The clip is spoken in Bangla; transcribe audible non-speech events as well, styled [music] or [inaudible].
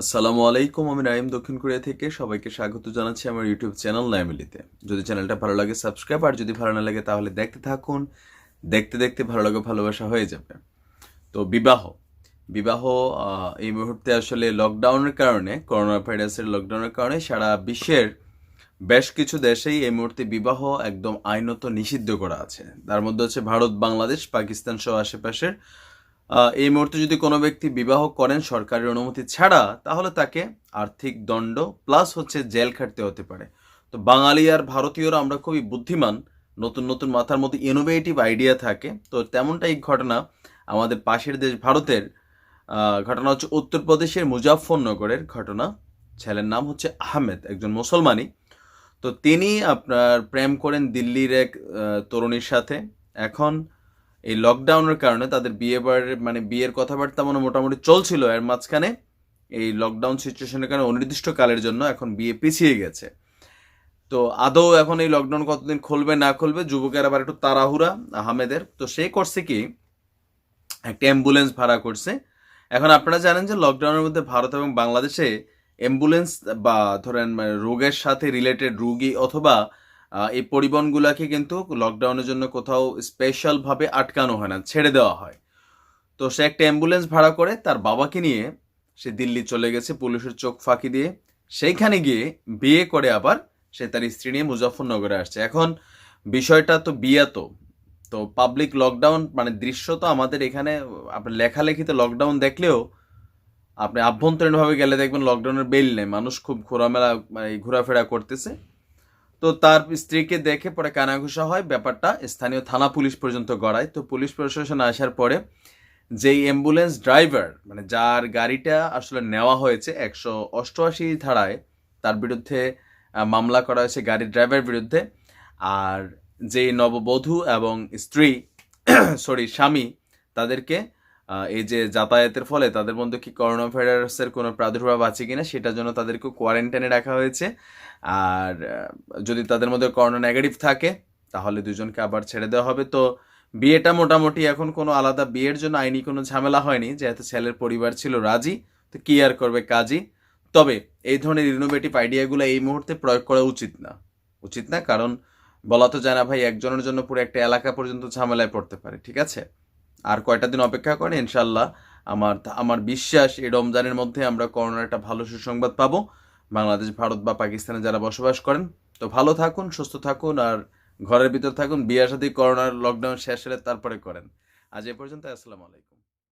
আসসালামু আলাইকুম, আমি নাইম দক্ষিণ কোরিয়া থেকে। সবাইকে স্বাগত জানাচ্ছি আমার ইউটিউব চ্যানেল নাইমিলিতে। যদি চ্যানেলটা ভালো লাগে, সাবস্ক্রাইব, আর যদি ভালো না লাগে, তাহলে দেখতে থাকুন। দেখতে দেখতে ভালো লাগে, ভালোবাসা হয়ে যাবে। তো বিবাহ। বিবাহ এই মুহূর্তে আসলে লকডাউনের কারণে করোনা ভাইরাসের লকডাউনের কারণে সারা বিশ্বের বেশ কিছু দেশেই এই মুহূর্তে বিবাহ একদম আইনত নিষিদ্ধ করা আছে। তার মধ্যে হচ্ছে ভারত, বাংলাদেশ, পাকিস্তান সহ আশেপাশের এই মুহূর্তে যদি কোনো ব্যক্তি বিবাহ করেন সরকারের অনুমতি ছাড়া, তাহলে তাকে আর্থিক দণ্ড প্লাস হচ্ছে জেল খাটতে হতে পারে। তো বাঙালি আর ভারতীয়রা আমরা খুবই বুদ্ধিমান, নতুন নতুন মাথার মধ্যে ইনোভেটিভ আইডিয়া থাকে। তো তেমনটাই ঘটনা আমাদের পাশের দেশ ভারতের ঘটনা হচ্ছে উত্তরপ্রদেশের মুজাফফরনগরের ঘটনা। ছেলের নাম হচ্ছে আহমেদ, একজন মুসলমানই। তো তিনি আপনার প্রেম করেন দিল্লির এক তরুণীর সাথে। এখন এই লকডাউনের কারণে তাদের বিয়ে বাড়ির মানে বিয়ের কথাবার্তা মানে মোটামুটি চলছিল। এর মাঝখানে এই লকডাউন সিচুয়েশনের কারণে অনির্দিষ্টকালের জন্য এখন বিয়ে পিছিয়ে গেছে। তো আদৌ এখন এই লকডাউন কতদিন খুলবে, না খুলবে, যুবকের আবার একটু তাড়াহুড়া আহমেদের। তো সে করছে কি, একটা অ্যাম্বুলেন্স ভাড়া করছে। এখন আপনারা জানেন যে লকডাউনের মধ্যে ভারত এবং বাংলাদেশে অ্যাম্বুলেন্স বা ধরেন মানে রোগের সাথে রিলেটেড রুগী অথবা এই পরিবহনগুলোকে কিন্তু লকডাউনের জন্য কোথাও স্পেশালভাবে আটকানো হয় না, ছেড়ে দেওয়া হয়। তো সে একটা অ্যাম্বুলেন্স ভাড়া করে তার বাবাকে নিয়ে সে দিল্লি চলে গেছে পুলিশের চোখ ফাঁকি দিয়ে। সেইখানে গিয়ে বিয়ে করে আবার সে তার স্ত্রী নিয়ে মুজাফরনগরে আসছে। এখন বিষয়টা তো বিয়ে তো তো পাবলিক লকডাউন মানে দৃশ্য তো আমাদের এখানে, আপনার লেখালেখিতে লকডাউন দেখলেও আপনি আভ্যন্তরীণভাবে গেলে দেখবেন লকডাউনের বেল নেই। মানুষ খুব ঘোরামেলা মানে ঘোরাফেরা করতেছে। তো তার স্ত্রীকে দেখে পরে কানাঘুষা হয়। ব্যাপারটা স্থানীয় থানা পুলিশ পর্যন্ত গড়ায়। তো পুলিশ প্রশাসন আসার পরে যেই অ্যাম্বুলেন্স ড্রাইভার মানে যার গাড়িটা আসলে নেওয়া হয়েছে একশো অষ্টআশি ধারায়, তার বিরুদ্ধে মামলা করা হয়েছে গাড়ির ড্রাইভারের বিরুদ্ধে। আর যেই নববধূ এবং স্ত্রী, [coughs] সরি, স্বামী, তাদেরকে এই যে যাতায়াতের ফলে তাদের মধ্যে কি করোনা ভাইরাসের কোনো প্রাদুর্ভাব আছে কিনা সেটার জন্য তাদেরকে কোয়ারেন্টাইনে রাখা হয়েছে। আর যদি তাদের মধ্যে করোনা নেগেটিভ থাকে, তাহলে দুজনকে আবার ছেড়ে দেওয়া হবে। তো বিয়েটা মোটামুটি এখন কোনো আলাদা বিয়ের জন্য আইনি কোনো ঝামেলা হয়নি, যেহেতু ছেলের পরিবার ছিল রাজি, তো কি আর করবে কাজই। তবে এই ধরনের ইনোভেটিভ আইডিয়াগুলো এই মুহূর্তে প্রয়োগ করা উচিত না। উচিত না, কারণ বলা তো যায় না ভাই, একজনের জন্য পুরো একটা এলাকা পর্যন্ত ঝামেলায় পড়তে পারে, ঠিক আছে? আর কয়টা দিন অপেক্ষা করেন? ইনশাল্লাহ আমার আমার বিশ্বাস এই রমজানের মধ্যে আমরা করোনার একটা ভালো সুসংবাদ পাবো। বাংলাদেশ, ভারত বা পাকিস্তানে যারা বসবাস করেন। তো ভালো থাকুন, সুস্থ থাকুন আর ঘরের ভিতর থাকুন। বিয়ার সাথে করোনার লকডাউন শেষ হলে তারপরে করেন। আজ এ পর্যন্ত, আসসালামু আলাইকুম।